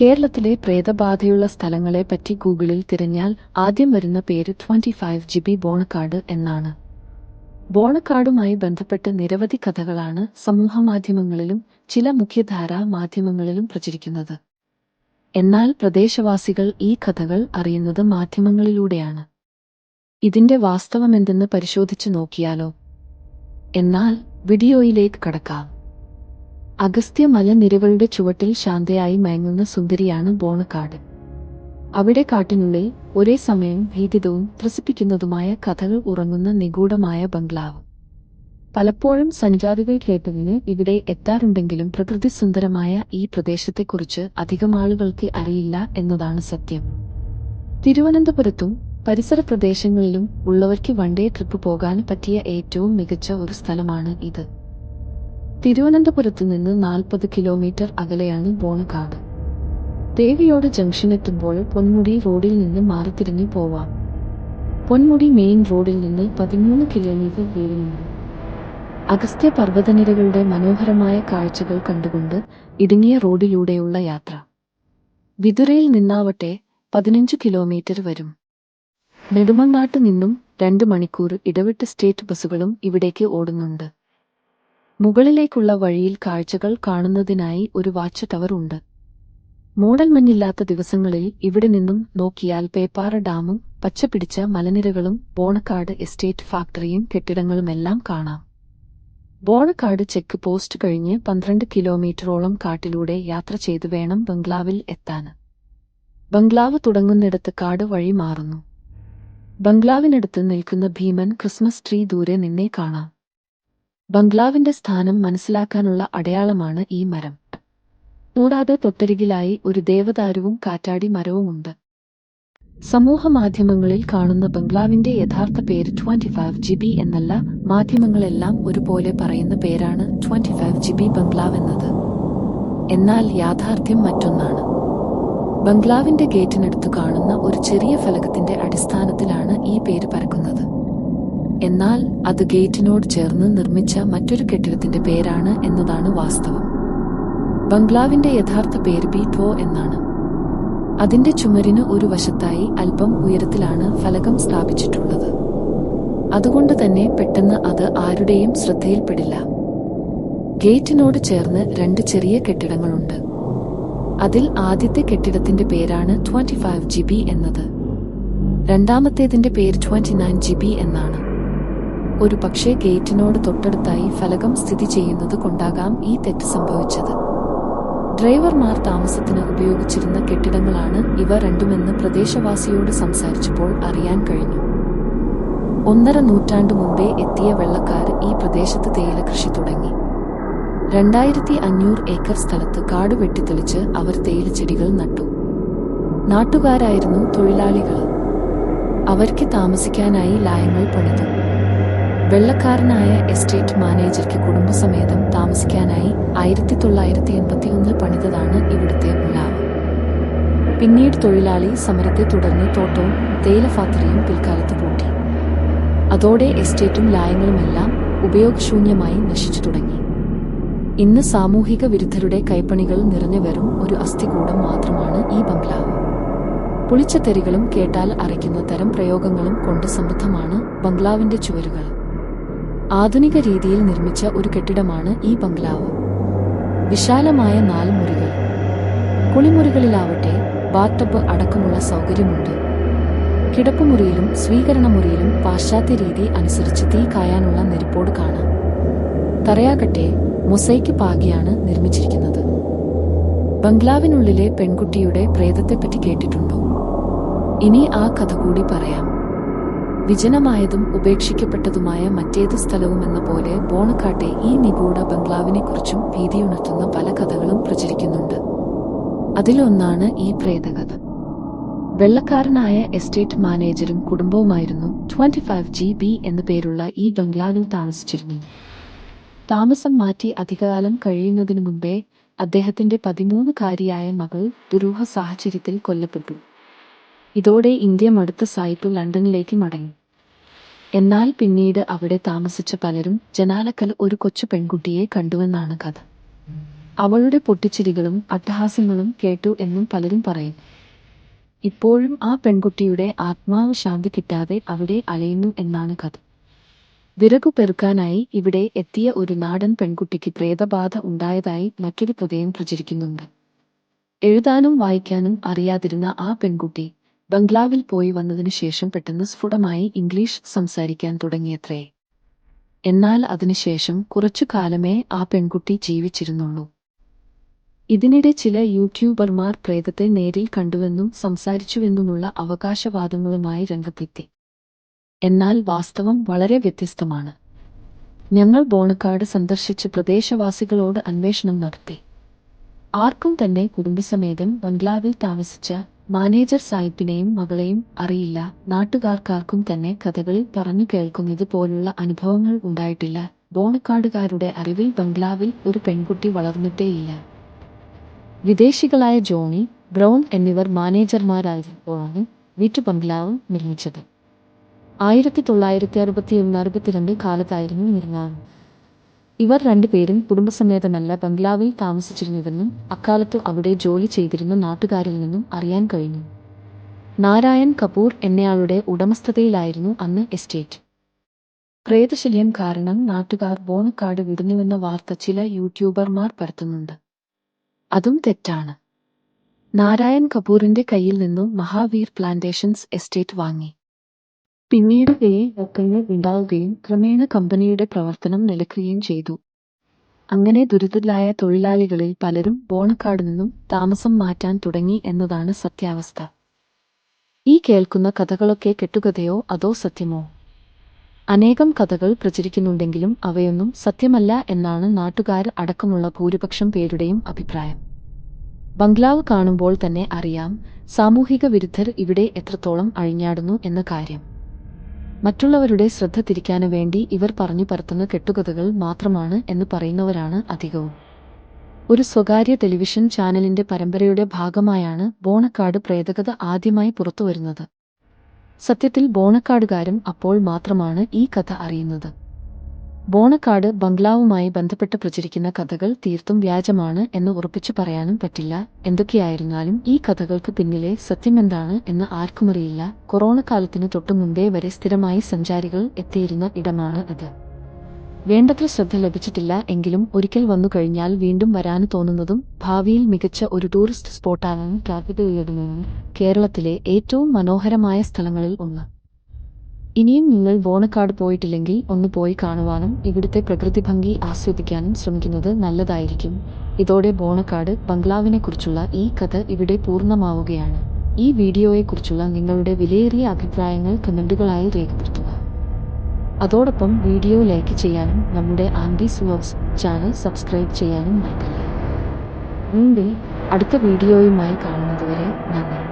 കേരളത്തിലെ പ്രേതബാധയുള്ള സ്ഥലങ്ങളെ പറ്റി ഗൂഗിളിൽ തിരഞ്ഞാൽ ആദ്യം വരുന്ന പേര് twenty five G B Bonakkad എന്നാണ്. ബോണക്കാടുമായി ബന്ധപ്പെട്ട് നിരവധി കഥകളാണ് സമൂഹമാധ്യമങ്ങളിലും ചില മുഖ്യധാരാ മാധ്യമങ്ങളിലും പ്രചരിക്കുന്നത്. എന്നാൽ പ്രദേശവാസികൾ ഈ കഥകൾ അറിയുന്നത് മാധ്യമങ്ങളിലൂടെയാണ്. ഇതിന്റെ വാസ്തവമെന്തെന്ന് പരിശോധിച്ചു നോക്കിയാലോ? എന്നാൽ വീഡിയോയിലേക്ക് കടക്കാം. അഗസ്ത്യ മലനിരകളുടെ ചുവട്ടിൽ ശാന്തയായി മയങ്ങുന്ന സുന്ദരിയാണ് ബോണക്കാട്. അവിടെ കാട്ടിനുള്ളിൽ ഒരേ സമയം ഭീതിതവും ത്രസിപ്പിക്കുന്നതുമായ കഥകൾ ഉറങ്ങുന്ന നിഗൂഢമായ ബംഗ്ലാവ്. പലപ്പോഴും സഞ്ചാരികൾ കേട്ടതിന് ഇവിടെ എത്താറുണ്ടെങ്കിലും പ്രകൃതി സുന്ദരമായ ഈ പ്രദേശത്തെക്കുറിച്ച് അധികം ആളുകൾക്ക് അറിയില്ല എന്നതാണ് സത്യം. തിരുവനന്തപുരത്തും പരിസര പ്രദേശങ്ങളിലും ഉള്ളവർക്ക് വൺ ഡേ ട്രിപ്പ് പോകാൻ പറ്റിയ ഏറ്റവും മികച്ച ഒരു സ്ഥലമാണ് ഇത്. തിരുവനന്തപുരത്ത് നിന്ന് നാൽപ്പത് കിലോമീറ്റർ അകലെയാണ് ബോണക്കാട്. ദേവിയോട് ജംഗ്ഷൻ എത്തുമ്പോൾ പൊന്മുടി റോഡിൽ നിന്ന് മാറി തിരിഞ്ഞു പോവാം. പൊന്മുടി മെയിൻ റോഡിൽ നിന്ന് പതിമൂന്ന് കിലോമീറ്റർ ദൂരമുണ്ട്. അഗസ്ത്യ പർവതനിരകളുടെ മനോഹരമായ കാഴ്ചകൾ കണ്ടുകൊണ്ട് ഇടുങ്ങിയ റോഡിലൂടെയുള്ള യാത്ര. വിതുരയിൽ നിന്നാവട്ടെ പതിനഞ്ച് കിലോമീറ്റർ വരും. നെടുമങ്ങാട്ട് നിന്നും രണ്ട് മണിക്കൂർ ഇടവിട്ട് സ്റ്റേറ്റ് ബസ്സുകളും ഇവിടേക്ക് ഓടുന്നുണ്ട്. മുകളിലേക്കുള്ള വഴിയിൽ കാഴ്ചകൾ കാണുന്നതിനായി ഒരു വാച്ച് ടവർ ഉണ്ട്. മൂടൽ മഞ്ഞില്ലാത്ത ദിവസങ്ങളിൽ ഇവിടെ നിന്നും നോക്കിയാൽ പേപ്പാറ ഡാമും പച്ചപിടിച്ച മലനിരകളും ബോണക്കാട് എസ്റ്റേറ്റ് ഫാക്ടറിയും കെട്ടിടങ്ങളുമെല്ലാം കാണാം. ബോണക്കാട് ചെക്ക് പോസ്റ്റ് കഴിഞ്ഞ് പന്ത്രണ്ട് കിലോമീറ്ററോളം കാട്ടിലൂടെ യാത്ര ചെയ്തു വേണം ബംഗ്ലാവിൽ എത്താൻ. ബംഗ്ലാവ് തുടങ്ങുന്നിടത്ത് കാട് വഴി മാറുന്നു. ബംഗ്ലാവിനടുത്ത് നിൽക്കുന്ന ഭീമൻ ക്രിസ്മസ് ട്രീ ദൂരെ നിന്നെ കാണാം. ബംഗ്ലാവിന്റെ സ്ഥാനം മനസ്സിലാക്കാനുള്ള അടയാളമാണ് ഈ മരം. കൂടാതെ തൊട്ടരികിലായി ഒരു ദേവദാരുവും കാറ്റാടി മരവുമുണ്ട്. സമൂഹ മാധ്യമങ്ങളിൽ കാണുന്ന ബംഗ്ലാവിന്റെ യഥാർത്ഥ പേര് ട്വന്റി ഫൈവ് ജി ബി എന്നല്ല മാധ്യമങ്ങളെല്ലാം ഒരുപോലെ പറയുന്ന പേരാണ് ട്വന്റി ഫൈവ് ജി ബി ബംഗ്ലാവ് എന്നത്. എന്നാൽ യാഥാർത്ഥ്യം മറ്റൊന്നാണ്. ബംഗ്ലാവിന്റെ ഗേറ്റിനടുത്ത് കാണുന്ന ഒരു ചെറിയ ഫലകത്തിന്റെ അടിസ്ഥാനത്തിലാണ് ഈ പേര് പരക്കുന്നത് എന്നാൽ അത് ഗേറ്റിനോട് ചേർന്ന് നിർമ്മിച്ച മറ്റൊരു കെട്ടിടത്തിന്റെ പേരാണ് എന്നതാണ് വാസ്തവം. ബംഗ്ലാവിന്റെ യഥാർത്ഥ പേര് ബി ടോ എന്നാണ്. അതിന്റെ ചുമരിന് ഒരു വശത്തായി അല്പം ഉയരത്തിലാണ് ഫലകം സ്ഥാപിച്ചിട്ടുള്ളത്. അതുകൊണ്ട് തന്നെ പെട്ടെന്ന് അത് ആരുടെയും ശ്രദ്ധയിൽപ്പെടില്ല. ഗേറ്റിനോട് ചേർന്ന് രണ്ട് ചെറിയ കെട്ടിടങ്ങളുണ്ട്. അതിൽ ആദ്യത്തെ കെട്ടിടത്തിന്റെ പേരാണ് ട്വന്റി ഫൈവ് ജി ബി എന്നത്. രണ്ടാമത്തേതിന്റെ പേര് ട്വന്റി നയൻ ജി ബി എന്നാണ്. ഒരു പക്ഷേ ഗേറ്റിനോട് തൊട്ടടുത്തായി ഫലകം സ്ഥിതി ചെയ്യുന്നത് കൊണ്ടാകാം ഈ തെറ്റ് സംഭവിച്ചത്. ഡ്രൈവർമാർ താമസത്തിന് ഉപയോഗിച്ചിരുന്ന കെട്ടിടങ്ങളാണ് ഇവ രണ്ടുമെന്ന് പ്രദേശവാസിയോട് സംസാരിച്ചപ്പോൾ അറിയാൻ കഴിഞ്ഞു. ഒന്നര നൂറ്റാണ്ടു മുമ്പേ എത്തിയ വെള്ളക്കാർ ഈ പ്രദേശത്ത് തേയില കൃഷി തുടങ്ങി. രണ്ടായിരത്തി അഞ്ഞൂറ് ഏക്കർ സ്ഥലത്ത് കാട് വെട്ടിത്തെളിച്ച് അവർ തേയില ചെടികൾ നട്ടു. നാട്ടുകാരായിരുന്നു തൊഴിലാളികൾ. അവർക്ക് താമസിക്കാനായി ലായങ്ങൾ പണിതു. വെള്ളക്കാരനായ എസ്റ്റേറ്റ് മാനേജർക്ക് കുടുംബസമേതം താമസിക്കാനായി ആയിരത്തി തൊള്ളായിരത്തി എൺപത്തി ഒന്നിൽ പണിതതാണ് ഇവിടുത്തെ മുലാവ് പിന്നീട് തൊഴിലാളി സമരത്തെ തുടർന്ന് തോട്ടവും തേയില ഫാക്ടറിയും പിൽക്കാലത്ത് പൂട്ടി. അതോടെ എസ്റ്റേറ്റും ലായങ്ങളുമെല്ലാം ഉപയോഗശൂന്യമായി നശിച്ചു തുടങ്ങി. ഇന്ന് സാമൂഹിക വിരുദ്ധരുടെ കൈപ്പണികൾ നിറഞ്ഞു വെറും ഒരു അസ്ഥികൂടം മാത്രമാണ് ഈ ബംഗ്ലാവ്. പുളിച്ച തെറികളും കേട്ടാൽ അരയ്ക്കുന്ന തരം പ്രയോഗങ്ങളും കൊണ്ട് സമൃദ്ധമാണ് ബംഗ്ലാവിന്റെ ചുവരുകൾ. ആധുനിക രീതിയിൽ നിർമ്മിച്ച ഒരു കെട്ടിടമാണ് ഈ ബംഗ്ലാവ്. വിശാലമായ നാല് മുറികൾ. കുളിമുറികളിലാവട്ടെ ബാത്തബ് അടക്കമുള്ള സൗകര്യമുണ്ട്. കിടപ്പുമുറിയിലും സ്വീകരണമുറിയിലും പാശ്ചാത്യ രീതി അനുസരിച്ച് തീ കായാനുള്ള നെരിപ്പോട് കാണാം. തറയാകട്ടെ മൊസൈക്ക് പാകിയാണ് നിർമ്മിച്ചിരിക്കുന്നത്. ബംഗ്ലാവിനുള്ളിലെ പെൺകുട്ടിയുടെ പ്രേതത്തെപ്പറ്റി കേട്ടിട്ടുണ്ടോ? ഇനി ആ കഥ കൂടി പറയാം. വിജനമായതും ഉപേക്ഷിക്കപ്പെട്ടതുമായ മറ്റേത് സ്ഥലവുമെന്ന പോലെ ബോണക്കാട്ടെ ഈ നിഗൂഢ ബംഗ്ലാവിനെക്കുറിച്ചും ഭീതിയുണർത്തുന്ന പല കഥകളും പ്രചരിക്കുന്നുണ്ട്. അതിലൊന്നാണ് ഈ പ്രേതകഥ. വെള്ളക്കാരനായ എസ്റ്റേറ്റ് മാനേജരും കുടുംബവുമായിരുന്നു ട്വന്റി ഫൈവ് ജി ബി എന്നു പേരുള്ള ഈ ബംഗ്ലാവിൽ താമസിച്ചിരുന്നു. താമസം മാറ്റി അധികകാലം കഴിയുന്നതിനു മുമ്പേ അദ്ദേഹത്തിന്റെ പതിമൂന്നുകാരിയായ മകൾ ദുരൂഹ സാഹചര്യത്തിൽ കൊല്ലപ്പെട്ടു. ഇതോടെ ഇന്ത്യ മടുത്ത സായിപ്പ് ലണ്ടനിലേക്ക് മടങ്ങി. എന്നാൽ പിന്നീട് അവിടെ താമസിച്ച പലരും ജനാലക്കൽ ഒരു കൊച്ചു പെൺകുട്ടിയെ കണ്ടുവെന്നാണ് കഥ. അവളുടെ പൊട്ടിച്ചിരികളും അട്ടഹാസ്യങ്ങളും കേട്ടു എന്നും പലരും പറയും ഇപ്പോഴും ആ പെൺകുട്ടിയുടെ ആത്മാവ് ശാന്തി കിട്ടാതെ അവിടെ അലയുന്നു എന്നാണ് കഥ. വിറകു പെറുക്കാനായി ഇവിടെ എത്തിയ ഒരു നാടൻ പെൺകുട്ടിക്ക് പ്രേതബാധ ഉണ്ടായതായി മറ്റൊരു കഥയും പ്രചരിക്കുന്നുണ്ട്. എഴുതാനും വായിക്കാനും അറിയാതിരുന്ന ആ പെൺകുട്ടി ബംഗ്ലാവിൽ പോയി വന്നതിനു ശേഷം പെട്ടെന്ന് സ്ഫുടമായി ഇംഗ്ലീഷ് സംസാരിക്കാൻ തുടങ്ങിയത്രേ. എന്നാൽ അതിനുശേഷം കുറച്ചു കാലമേ ആ പെൺകുട്ടി ജീവിച്ചിരുന്നുള്ളൂ. ഇതിനിടെ ചില യൂട്യൂബർമാർ പ്രേതത്തെ നേരിൽ കണ്ടുവെന്നും സംസാരിച്ചുവെന്നുമുള്ള അവകാശവാദങ്ങളുമായി രംഗത്തെത്തി. എന്നാൽ വാസ്തവം വളരെ വ്യത്യസ്തമാണ്. ഞങ്ങൾ ബോണക്കാട് സന്ദർശിച്ച് പ്രദേശവാസികളോട് അന്വേഷണം നടത്തി. ആർക്കും തന്നെ കുടുംബസമേതം ബംഗ്ലാവിൽ താമസിച്ച മാനേജർ സാഹിബിനെയും മകളെയും അറിയില്ല. നാട്ടുകാർക്കാർക്കും തന്നെ കഥകളിൽ പറഞ്ഞു കേൾക്കുന്നത് പോലുള്ള അനുഭവങ്ങൾ ഉണ്ടായിട്ടില്ല. ബോണക്കാടുകാരുടെ അറിവിൽ ബംഗ്ലാവിൽ ഒരു പെൺകുട്ടി വളർന്നിട്ടേയില്ല. വിദേശികളായ ജോണി ബ്രൗൺ എന്നിവർ മാനേജർമാരായപ്പോഴാണ് വീട്ടു ബംഗ്ലാവ് നിർമ്മിച്ചത്. ആയിരത്തി തൊള്ളായിരത്തി അറുപത്തിയൊന്ന് അറുപത്തിരണ്ട് കാലത്തായിരുന്നു നിർമ്മാണം. ഇവർ രണ്ടുപേരും കുടുംബസമേതമല്ല ബംഗ്ലാവിൽ താമസിച്ചിരുന്നുവെന്നും അക്കാലത്ത് അവിടെ ജോലി ചെയ്തിരുന്ന നാട്ടുകാരിൽ നിന്നും അറിയാൻ കഴിഞ്ഞു. നാരായൺ കപൂർ എന്നയാളുടെ ഉടമസ്ഥതയിലായിരുന്നു അന്ന് എസ്റ്റേറ്റ്. പ്രേതശല്യം കാരണം നാട്ടുകാർ ബോണക്കാട് വിടുന്നുവെന്ന വാർത്ത ചില യൂട്യൂബർമാർ പരത്തുന്നുണ്ട്. അതും തെറ്റാണ്. നാരായൺ കപൂറിന്റെ കയ്യിൽ നിന്നും മഹാവീർ പ്ലാന്റേഷൻസ് എസ്റ്റേറ്റ് വാങ്ങി. പിന്നീട് ഈ ഒക്കങ്ങൾ ഉണ്ടാവുകയും ക്രമേണ കമ്പനിയുടെ പ്രവർത്തനം നിലയ്ക്കുകയും ചെയ്തു. അങ്ങനെ ദുരിതത്തിലായ തൊഴിലാളികളിൽ പലരും ബോണക്കാട് നിന്നും താമസം മാറ്റാൻ തുടങ്ങി എന്നതാണ് സത്യാവസ്ഥ. ഈ കേൾക്കുന്ന കഥകളൊക്കെ കെട്ടുകഥയോ അതോ സത്യമോ? അനേകം കഥകൾ പ്രചരിക്കുന്നുണ്ടെങ്കിലും അവയൊന്നും സത്യമല്ല എന്നാണ് നാട്ടുകാർ അടക്കമുള്ള ഭൂരിപക്ഷം പേരുടെയും അഭിപ്രായം. ബംഗ്ലാവ് കാണുമ്പോൾ തന്നെ അറിയാം സാമൂഹിക വിരുദ്ധർ ഇവിടെ എത്രത്തോളം അഴിഞ്ഞാടുന്നു എന്ന കാര്യം. മറ്റുള്ളവരുടെ ശ്രദ്ധ തിരിക്കാനു വേണ്ടി ഇവർ പറഞ്ഞു പരത്തുന്ന കെട്ടുകഥകൾ മാത്രമാണ് എന്ന് പറയുന്നവരാണ് അധികവും. ഒരു സ്വകാര്യ ടെലിവിഷൻ ചാനലിന്റെ പരമ്പരയുടെ ഭാഗമായാണ് ബോണക്കാട് പ്രേതകഥ ആദ്യമായി പുറത്തുവരുന്നത്. സത്യത്തിൽ ബോണക്കാടുകാരും അപ്പോൾ മാത്രമാണ് ഈ കഥ അറിയുന്നത്. ബോണക്കാട് ബംഗ്ലാവുമായി ബന്ധപ്പെട്ട് പ്രചരിക്കുന്ന കഥകൾ തീർത്തും വ്യാജമാണ് എന്ന് ഉറപ്പിച്ചു പറയാനും പറ്റില്ല. എന്തൊക്കെയായിരുന്നാലും ഈ കഥകൾക്ക് പിന്നിലെ സത്യം സത്യമെന്താണ് എന്ന് ആർക്കുമറിയില്ല. കൊറോണ കാലത്തിന് തൊട്ടു മുമ്പേ വരെ സ്ഥിരമായി സഞ്ചാരികൾ എത്തിയിരുന്ന ഇടമാണ് അത്. വേണ്ടത്ര ശ്രദ്ധ ലഭിച്ചിട്ടില്ല എങ്കിലും ഒരിക്കൽ വന്നു കഴിഞ്ഞാൽ വീണ്ടും വരാൻ തോന്നുന്നതും ഭാവിയിൽ മികച്ച ഒരു ടൂറിസ്റ്റ് സ്പോട്ടാണെന്ന് ടാർഗറ്റ് കേരളത്തിലെ ഏറ്റവും മനോഹരമായ സ്ഥലങ്ങളിൽ ഒന്ന്. ഇനിയും നിങ്ങൾ ബോണക്കാട് പോയിട്ടില്ലെങ്കിൽ ഒന്ന് പോയി കാണുവാനും ഇവിടുത്തെ പ്രകൃതി ഭംഗി ആസ്വദിക്കാനും ശ്രമിക്കുന്നത് നല്ലതായിരിക്കും. ഇതോടെ ബോണക്കാട് ബംഗ്ലാവിനെക്കുറിച്ചുള്ള ഈ കഥ ഇവിടെ പൂർണമാവുകയാണ്. ഈ വീഡിയോയെക്കുറിച്ചുള്ള നിങ്ങളുടെ വിലയേറിയ അഭിപ്രായങ്ങൾ കമന്റുകളായി രേഖപ്പെടുത്തുക. അതോടൊപ്പം വീഡിയോ ലൈക്ക് ചെയ്യാനും നമ്മുടെ ആൻഡീസ് വ്ലോഗ്സ് ചാനൽ സബ്സ്ക്രൈബ് ചെയ്യാനും മറക്കില്ല മുമ്പിൽ അടുത്ത വീഡിയോയുമായി കാണുന്നതുവരെ നന്ദി.